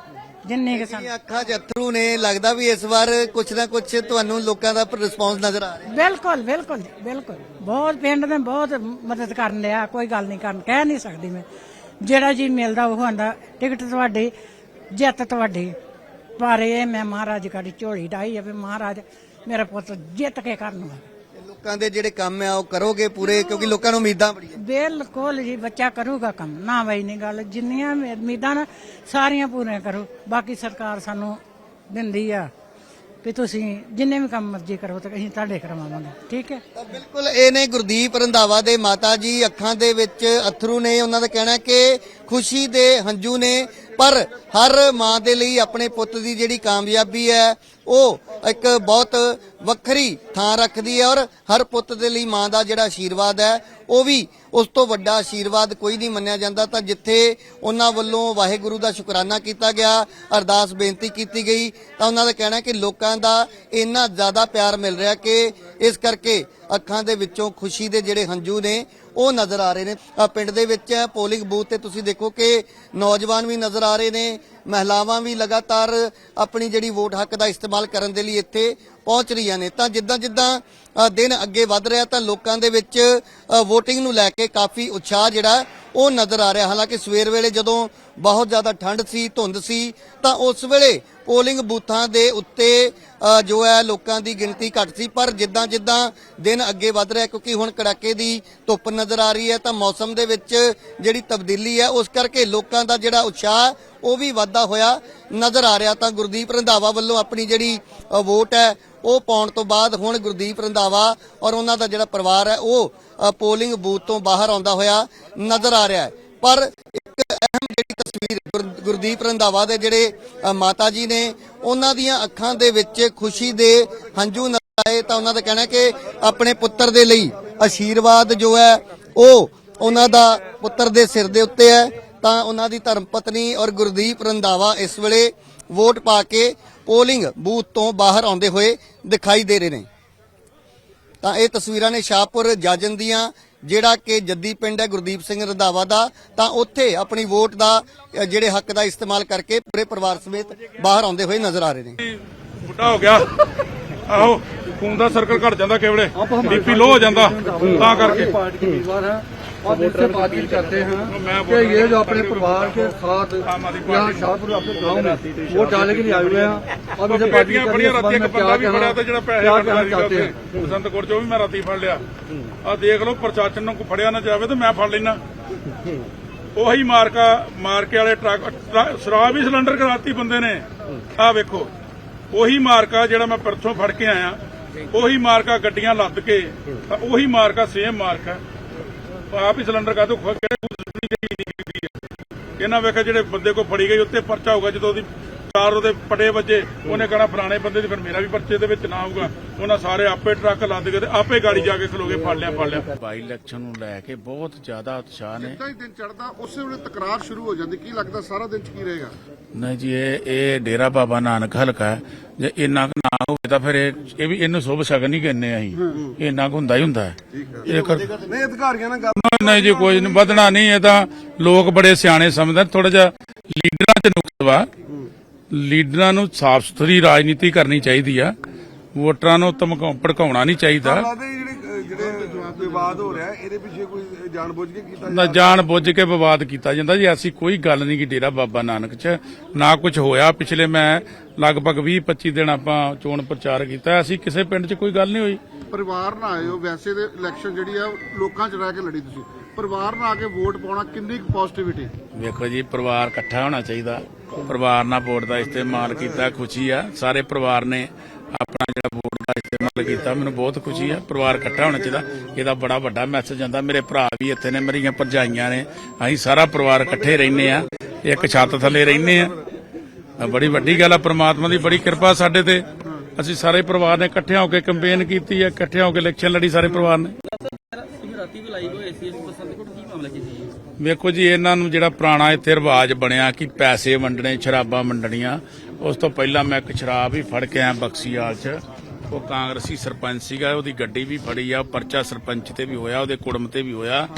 ਜਿੰਨੇ ਕਿ ਸਾਨੂੰ ਅੱਖਾਂ 'ਚ ਅਥਰੂ ਨੇ ਲੱਗਦਾ ਵੀ ਇਸ ਵਾਰ ਕੁਛ ਨਾ ਕੁਛ ਤੁਹਾਨੂੰ ਲੋਕਾਂ ਦਾ ਰਿਸਪੌਂਸ ਨਜ਼ਰ ਆ ਰਿਹਾ। ਬਿਲਕੁਲ ਬਿਲਕੁਲ ਬਿਲਕੁਲ। ਬਹੁਤ ਪਿੰਡ ਨੇ ਬਹੁਤ ਮਦਦ ਕਰਨ ਲਿਆ ਕੋਈ ਗੱਲ ਨਹੀਂ ਕਰਨ ਕਹਿ ਨਹੀਂ ਸਕਦੀ ਮੈਂ। ਜਿਹੜਾ ਜੀ ਮਿਲਦਾ ਉਹ ਆਂਦਾ ਟਿਕਟ ਤੁਹਾਡੀ ਜਿੱਤ ਤੁਹਾਡੀ ਪਰ ਇਹ ਮੈਂ ਮਹਾਰਾਜ ਕਾੜੀ ਝੋਲੀ ਡਾਈ ਆ ਵੀ ਮਹਾਰਾਜ ਮੇਰਾ ਪੁੱਤ ਜਿੱਤ ਕੇ ਕਰਨਗਾ ਲੋਕਾਂ ਦੇ ਜਿਹੜੇ ਕੰਮ ਆ ਉਹ ਕਰੋਗੇ ਪੂਰੇ? ਕਿਉਂਕਿ ਲੋਕਾਂ ਨੂੰ ਉਮੀਦਾਂ ਬੜੀਆਂ। ਬਿਲਕੁਲ ਜੀ ਬੱਚਾ ਕਰੂਗਾ ਕੰਮ ਨਾ ਬਈ ਨਹੀਂ ਗੱਲ ਜਿੰਨੀਆਂ ਉਮੀਦਾਂ ਨਾ ਸਾਰੀਆਂ ਪੂਰੀਆਂ ਕਰੋ ਬਾਕੀ ਸਰਕਾਰ ਸਾਨੂੰ ਦਿੰਦੀ ਆ। ਵੀ ਤੁਸੀਂ ਜਿੰਨੇ ਵੀ ਕੰਮ ਮਰਜ਼ੀ ਕਰੋ ਤਾਂ ਅਸੀਂ ਤੁਹਾਡੇ ਕਰਵਾਵਾਂਗੇ। ਠੀਕ ਹੈ? ਤਾਂ ਬਿਲਕੁਲ ਇਹ ਨੇ ਗੁਰਦੀਪ ਰੰਧਾਵਾ ਦੇ ਮਾਤਾ ਜੀ ਅੱਖਾਂ ਦੇ ਵਿੱਚ ਅਥਰੂ ਨੇ, ਉਹਨਾਂ ਦਾ ਕਹਿਣਾ ਕਿ ਖੁਸ਼ੀ ਦੇ ਹੰਝੂ ਨੇ, ਪਰ ਹਰ ਮਾਂ ਦੇ ਲਈ ਆਪਣੇ ਪੁੱਤ ਦੀ ਜਿਹੜੀ ਕਾਮਯਾਬੀ ਹੈ, ਉਹ ਇੱਕ ਬਹੁਤ ਵੱਖਰੀ ਥਾਂ ਰੱਖਦੀ ਹੈ ਔਰ ਹਰ ਪੁੱਤ ਦੇ ਲਈ ਮਾਂ ਦਾ ਜਿਹੜਾ ਆਸ਼ੀਰਵਾਦ ਹੈ ਉਹ ਵੀ ਉਸ ਤੋਂ ਵੱਡਾ ਆਸ਼ੀਰਵਾਦ ਕੋਈ ਨਹੀਂ ਮੰਨਿਆ ਜਾਂਦਾ। ਤਾਂ ਜਿੱਥੇ ਉਹਨਾਂ ਵੱਲੋਂ ਵਾਹਿਗੁਰੂ ਦਾ ਸ਼ੁਕਰਾਨਾ ਕੀਤਾ ਗਿਆ, ਅਰਦਾਸ ਬੇਨਤੀ ਕੀਤੀ ਗਈ, ਤਾਂ ਉਹਨਾਂ ਦਾ ਕਹਿਣਾ ਕਿ ਲੋਕਾਂ ਦਾ ਇੰਨਾ ਜ਼ਿਆਦਾ ਪਿਆਰ ਮਿਲ ਰਿਹਾ ਕਿ ਇਸ ਕਰਕੇ ਅੱਖਾਂ ਦੇ ਵਿੱਚੋਂ ਖੁਸ਼ੀ ਦੇ ਜਿਹੜੇ ਹੰਝੂ ਨੇ ਉਹ ਨਜ਼ਰ ਆ ਰਹੇ ਨੇ। ਪਿੰਡ ਦੇ ਵਿੱਚ ਪੋਲਿੰਗ ਬੂਥ ਤੇ ਤੁਸੀਂ ਦੇਖੋ ਕਿ ਨੌਜਵਾਨ ਵੀ ਨਜ਼ਰ ਆ ਰਹੇ ਨੇ ਮਹਿਲਾਵਾਂ ਵੀ ਲਗਾਤਾਰ ਆਪਣੀ ਜਿਹੜੀ ਵੋਟ ਹੱਕ ਦਾ ਇਸਤੇਮਾਲ ਕਰਨ ਦੇ ਲਈ ਇੱਥੇ ਪਹੁੰਚ ਰਹੀਆਂ ਨੇ। ਤਾਂ ਜਿੱਦਾਂ ਜਿੱਦਾਂ ਦਿਨ ਅੱਗੇ ਵੱਧ ਰਿਹਾ ਤਾਂ ਲੋਕਾਂ ਦੇ ਵਿੱਚ ਅ, VOTING ਨੂੰ ਲੈ ਕੇ ਕਾਫੀ ਉਤਸ਼ਾਹ ਜਿਹੜਾ ਉਹ ਨਜ਼ਰ ਆ ਰਿਹਾ। ਹਾਲਾਂਕਿ ਸਵੇਰ ਵੇਲੇ ਜਦੋਂ ਬਹੁਤ ਜ਼ਿਆਦਾ ਠੰਡ ਸੀ ਧੁੰਦ ਸੀ ਤਾਂ ਉਸ ਵੇਲੇ ਪੋਲਿੰਗ ਬੂਥਾਂ ਦੇ ਉੱਤੇ ਜੋ ਹੈ ਲੋਕਾਂ ਦੀ ਗਿਣਤੀ ਘੱਟ ਸੀ, ਪਰ ਜਿੱਦਾਂ ਜਿੱਦਾਂ ਦਿਨ ਅੱਗੇ ਵੱਧ ਰਿਹਾ ਕਿਉਂਕਿ ਹੁਣ ਕੜਾਕੇ ਦੀ ਧੁੱਪ ਨਜ਼ਰ ਆ ਰਹੀ ਹੈ, ਤਾਂ ਮੌਸਮ ਦੇ ਵਿੱਚ ਜਿਹੜੀ ਤਬਦੀਲੀ ਹੈ, ਉਸ ਕਰਕੇ ਲੋਕਾਂ ਦਾ ਜਿਹੜਾ ਉਤਸ਼ਾਹ, ਉਹ ਵੀ ਵਾਧਾ ਹੋਇਆ ਨਜ਼ਰ ਆ ਰਿਹਾ। ਤਾਂ ਗੁਰਦੀਪ ਰੰਧਾਵਾ ਵੱਲੋਂ ਆਪਣੀ ਜਿਹੜੀ ਵੋਟ ਹੈ, ਉਹ ਪਾਉਣ ਤੋਂ ਬਾਅਦ ਹੁਣ ਗੁਰਦੀਪ ਰੰਧਾਵਾ ਔਰ ਉਹਨਾਂ ਦਾ ਜਿਹੜਾ ਪਰਿਵਾਰ ਹੈ, ਉਹ ਪੋਲਿੰਗ ਬੂਥ ਤੋਂ ਬਾਹਰ ਆਉਂਦਾ ਹੋਇਆ ਨਜ਼ਰ ਆ ਰਿਹਾ ਹੈ। ਪਰ ਇੱਕ ਤਸਵੀਰ ਗੁਰਦੀਪ ਰੰਧਾਵਾ ਦੇ ਜਿਹੜੇ ਮਾਤਾ ਜੀ ਨੇ, ਉਹਨਾਂ ਦੀਆਂ ਅੱਖਾਂ ਦੇ ਵਿੱਚ ਖੁਸ਼ੀ ਦੇ ਹੰਝੂ ਆਏ ਤਾਂ ਉਹਨਾਂ ਦਾ ਕਹਿਣਾ ਕਿ ਆਪਣੇ ਪੁੱਤਰ ਦੇ ਲਈ ਆਸ਼ੀਰਵਾਦ ਜੋ ਹੈ, ਉਹ ਉਹਨਾਂ ਦਾ ਪੁੱਤਰ ਦੇ ਸਿਰ ਦੇ ਉੱਤੇ ਹੈ। ਤਾਂ ਉਹਨਾਂ ਦੀ ਧਰਮ ਪਤਨੀ ਔਰ ਗੁਰਦੀਪ ਰੰਧਾਵਾ ਇਸ ਵੇਲੇ ਵੋਟ ਪਾ ਕੇ ਪੋਲਿੰਗ ਬੂਥ ਤੋਂ ਬਾਹਰ ਆਉਂਦੇ ਹੋਏ ਦਿਖਾਈ ਦੇ ਰਹੇ ਨੇ। ਤਾਂ ਇਹ ਤਸਵੀਰਾਂ ਨੇ ਸ਼ਾਹਪੁਰ ਜਾਜਨ ਦੀਆਂ ਜਿਹੜਾ ਕਿ ਜੱਦੀ ਪਿੰਡ ਹੈ ਗੁਰਦੀਪ ਸਿੰਘ ਰੰਧਾਵਾ ਦਾ ਤਾਂ ਉੱਥੇ ਆਪਣੀ ਵੋਟ ਦਾ ਜਿਹੜੇ ਹੱਕ ਦਾ ਇਸਤੇਮਾਲ ਕਰਕੇ ਪੂਰੇ ਪਰਿਵਾਰ ਸਮੇਤ ਬਾਹਰ ਆਉਂਦੇ ਹੋਏ ਨਜ਼ਰ ਆ ਰਹੇ ਨੇ। ਬੁੱਢਾ ਹੋ ਗਿਆ। ਆਹੋ ਖੂਨ ਦਾ ਸਰਕਲ ਘਟ ਜਾਂਦਾ ਕਿਵੜੇ ਬੀਪੀ ਲੋ ਹੋ ਜਾਂਦਾ। ਤਾਂ ਕਰਕੇ। और इनसे बातचीत करते हैं मैं कि बोल रहा ये हूं, जो अपने परिवार के साथ आम आदमी यहाँ पार्टी शाहपुर अपने गाँव में वोट डालने के लिए आए हुए हैं अब इनसे बातचीत ਬੇਟੀਆਂ करने ਬੜੀਆਂ के ਰਾਤੀ संबंध ਇੱਕ में ਬੰਦਾ क्या ਵੀ ਫੜਿਆ ਤੇ ਜਿਹੜਾ ਪੈਸੇ क्या ਵੰਡਦਾ कहना ਸੀਗਾ चाहते ਉੱਥੇ हैं ਬਸੰਤਕੋਟ ਚੋਂ ਵੀ ਮੈਂ ਰਾਤੀ ਫੜ ਲਿਆ ਆ ਦੇਖ ਲਓ ਪ੍ਰਸ਼ਾਸਨ ਨੂੰ ਕੋਈ ਫੜਿਆ ਨਾ ਜਾਵੇ ਤੇ ਮੈਂ ਫੜ ਲੈਣਾ ਉਹੀ ਮਾਰਕਾ ਮਾਰਕੇ ਵਾਲੇ ਟਰੱਕ ਟਰੱਕ- ਸ਼ਰਾਬ ਹੀ ਸਿਲੰਡਰ ਕਰਾਤੀ ਬੰਦੇ ਨੇ ਆ ਵੇਖੋ ਉਹੀ ਮਾਰਕਾ ਜਿਹੜਾ ਮੈਂ ਪਰਸੋਂ ਫੜ ਕੇ ਆਇਆ ਉਹੀ ਮਾਰਕਾ ਗੱਡੀਆਂ ਲੱਦ ਕੇ ਤਾਂ ਉਹੀ ਮਾਰਕਾ ਸੇਮ ਮਾਰਕਾ ਆਪ ਹੀ ਸਿਲੰਡਰ ਕਾ ਤੋਂ ਕਿਹੜੇ ਖੂਹ ਸੁੱਟਣੀ ਚਾਹੀਦੀ ਇਹਨਾਂ ਵੇਖਿਆ ਜਿਹੜੇ ਬੰਦੇ ਕੋ ਫੜੀ ਗਈ, ਉੱਤੇ ਪਰਚਾ ਹੋਗਾ ਜਦੋਂ ਉਹਦੀ ਚਾਰ ਉਹਦੇ ਪਟੇ ਵੱਜੇ ਉਹਨੇ ਕਹਣਾ ਫਲਾਣੇ ਬੰਦੇ ਦੀ ਫਿਰ ਮੇਰਾ ਵੀ ਪਰਚੇ ਦੇ ਵਿੱਚ ਨਾ ਆਊਗਾ। ਉਹਨਾਂ ਸਾਰੇ ਆਪੇ ਟਰੱਕ ਲੱਦ ਕੇ ਤੇ ਆਪੇ ਗਾੜੀ ਜਾ ਕੇ ਖਲੋਗੇ ਫੜ ਲਿਆ ਫੜ ਲਿਆ। ਬਾਈ ਇਲੈਕਸ਼ਨ ਨੂੰ ਲੈ ਕੇ ਬਹੁਤ ਜ਼ਿਆਦਾ ਉਤਸ਼ਾਹ ਨੇ। ਜਿੱਦਾਂ ਹੀ ਦਿਨ ਚੜਦਾ ਉਸੇ ਵੇਲੇ ਤਕਰਾਰ ਸ਼ੁਰੂ ਹੋ ਜਾਂਦੀ ਕੀ ਲੱਗਦਾ ਸਾਰਾ ਦਿਨ ਚ ਕੀ ਰਹੇਗਾ? ਨਹੀਂ ਜੀ ਇਹ ਇਹ ਡੇਰਾ ਬਾਬਾ ਨਾਨਕ ਹਲਕਾ ਹੈ। ਜੇ ਇੰਨਾ ਕੁ ਨਾ ਹੋਵੇ ਤਾਂ ਫਿਰ ਇਹ ਇਹ ਵੀ ਇਹਨੂੰ ਸ਼ੁਭ ਸ਼ਗਨ ਹੀ ਕਹਿੰਦੇ ਅਸੀਂ। ਇੰਨਾ ਕੁ ਹੁੰਦਾ ਹੀ ਹੁੰਦਾ ਹੈ। ਇਹ ਕਰ- ਨਹੀਂ ਅਧਿਕਾਰੀਆਂ ਨਾਲ ਗੱਲ ਨਹੀਂ ਜੀ ਕੋਈ ਨਹੀਂ ਵਧਣਾ ਨਹੀਂ ਇਹ ਤਾਂ ਲੋਕ ਬੜੇ ਸਿਆਣੇ ਸਮਝਦੇ ਥੋੜਾ ਜਿਹਾ ਲੀਡਰਾਂ 'ਚ ਨੁਕਸ ਵਾ। ਲੀਡਰਾਂ ਨੂੰ ਸਾਫ਼ ਸੁਥਰੀ ਰਾਜਨੀਤੀ ਕਰਨੀ ਚਾਹੀਦੀ ਆ। ਵੋਟਰਾਂ ਨੂੰ ਧਮਕਾਉ ਭੜਕਾਉਣਾ ਨਹੀਂ ਚਾਹੀਦਾ। ਲੱਗਦਾ ਜੀ ਜਿਹੜੇ ਜਿਹੜੇ ਵਿਵਾਦ ਹੋ ਰਿਹਾ ਇਹਦੇ ਪਿੱਛੇ ਕੋਈ ਜਾਣਬੁੱਝ ਕੇ ਕੀਤਾ ਨਾ ਜਾਣ ਬੁੱਝ ਕੇ ਵਿਵਾਦ ਕੀਤਾ ਜਾਂਦਾ ਜੀ। ਐਸੀ ਕੋਈ ਗੱਲ ਨਹੀਂ ਕਿ ਡੇਰਾ ਬਾਬਾ ਨਾਨਕ 'ਚ ਨਾ ਕੁਝ ਹੋਇਆ। ਪਿਛਲੇ ਮੈਂ ਲਗਭਗ 20 25 ਦਿਨ ਆਪਾਂ ਚੋਣ ਪ੍ਰਚਾਰ ਕੀਤਾ। ਅਸੀਂ ਕਿਸੇ ਪਿੰਡ 'ਚ ਕੋਈ ਗੱਲ ਨਹੀਂ ਹੋਈ। ਪਰਿਵਾਰ ਆਏ ਹੋ ਵੈਸੇ ਦੇ ਇਲੈਕਸ਼ਨ ਜਿਹੜੀ ਆ ਲੋਕਾਂ ਚ ਰਹਿ ਕੇ ਲੜੀ ਤੁਸੀਂ। ਪਰਿਵਾਰ ਨਾਲ ਆ ਕੇ ਵੋਟ ਪਾਉਣਾ ਕਿੰਨੀ ਕੁ ਪੋਜ਼ਿਟਿਵਿਟੀ ਵੇਖੋ ਜੀ, ਪਰਿਵਾਰ ਇਕੱਠਾ ਹੋਣਾ ਚਾਹੀਦਾ। ਪਰਿਵਾਰ ਨਾਲ ਵੋਟ ਦਾ ਇਸਤੇਮਾਲ ਕੀਤਾ, ਖੁਸ਼ੀ ਆ। ਸਾਰੇ ਪਰਿਵਾਰ ਨੇ ਆਪਣਾ ਜਿਹੜਾ ਵੋਟ ਦਾ ਇਸਤੇਮਾਲ ਕੀਤਾ, ਮੈਨੂੰ ਬਹੁਤ ਖੁਸ਼ੀ ਆ। ਪਰਿਵਾਰ ਇਕੱਠਾ ਹੋਣਾ ਚਾਹੀਦਾ। ਇਹਦਾ ਬੜਾ ਵੱਡਾ ਮੈਸੇਜ ਜਾਂਦਾ। ਮੇਰੇ ਭਰਾ ਵੀ ਇੱਥੇ ਨੇ, ਮੇਰੀਆਂ ਭਰਜਾਈਆਂ ਨੇ। ਅਸੀਂ ਸਾਰਾ ਪਰਿਵਾਰ ਇਕੱਠੇ ਰਹਿੰਦੇ ਆ। ਇੱਕ ਛੱਤ ਥੱਲੇ ਰਹਿੰਦੇ ਆ। ਆ ਬੜੀ ਵੱਡੀ ਗੱਲ ਆ। ਪ੍ਰਮਾਤਮਾ ਦੀ ਬੜੀ ਕਿਰਪਾ ਸਾਡੇ ਤੇ। ਅਸੀਂ ਸਾਰੇ ਪਰਿਵਾਰ ਨੇ ਇਕੱਠੇ ਹੋ ਕੇ ਕੈਂਪੇਨ ਕੀਤੀ ਹੈ ਇਕੱਠੇ ਹੋ ਕੇ ਇਲੈਕਸ਼ਨ ਲੜੀ ਸਾਰੇ ਪਰਿਵਾਰ ਨੇ। ਤੁਸੀਂ ਰਾਤੀ ਵੀ ਲਾਈਵ ਹੋਏ ਸੀ ਕੀ ਮਾਮਲਾ ਕੀ ਸੀ ਵੇਖੋ ਜੀ, ਇਹਨਾਂ ਨੂੰ ਜਿਹੜਾ ਪੁਰਾਣਾ ਇੱਥੇ ਰਿਵਾਜ ਬਣਿਆ ਕਿ ਪੈਸੇ ਵੰਡਣੇ, ਸ਼ਰਾਬਾਂ ਵੰਡਣੀਆਂ, ਉਸ ਤੋਂ ਪਹਿਲਾਂ ਮੈਂ ਇੱਕ ਸ਼ਰਾਬ ਹੀ ਫੜ ਕੇ ਆਇਆ ਬਕਸੀਵਾਲ 'ਚ। ਉਹ ਕਾਂਗਰਸੀ ਸਰਪੰਚ ਸੀਗਾ, ਉਹਦੀ ਗੱਡੀ ਵੀ ਫੜੀ ਆ ਪਰਚਾ ਸਰਪੰਚ ਤੇ ਵੀ ਹੋਇਆ, ਉਹਦੇ ਕੁੜਮ ਤੇ ਵੀ ਹੋਇਆ।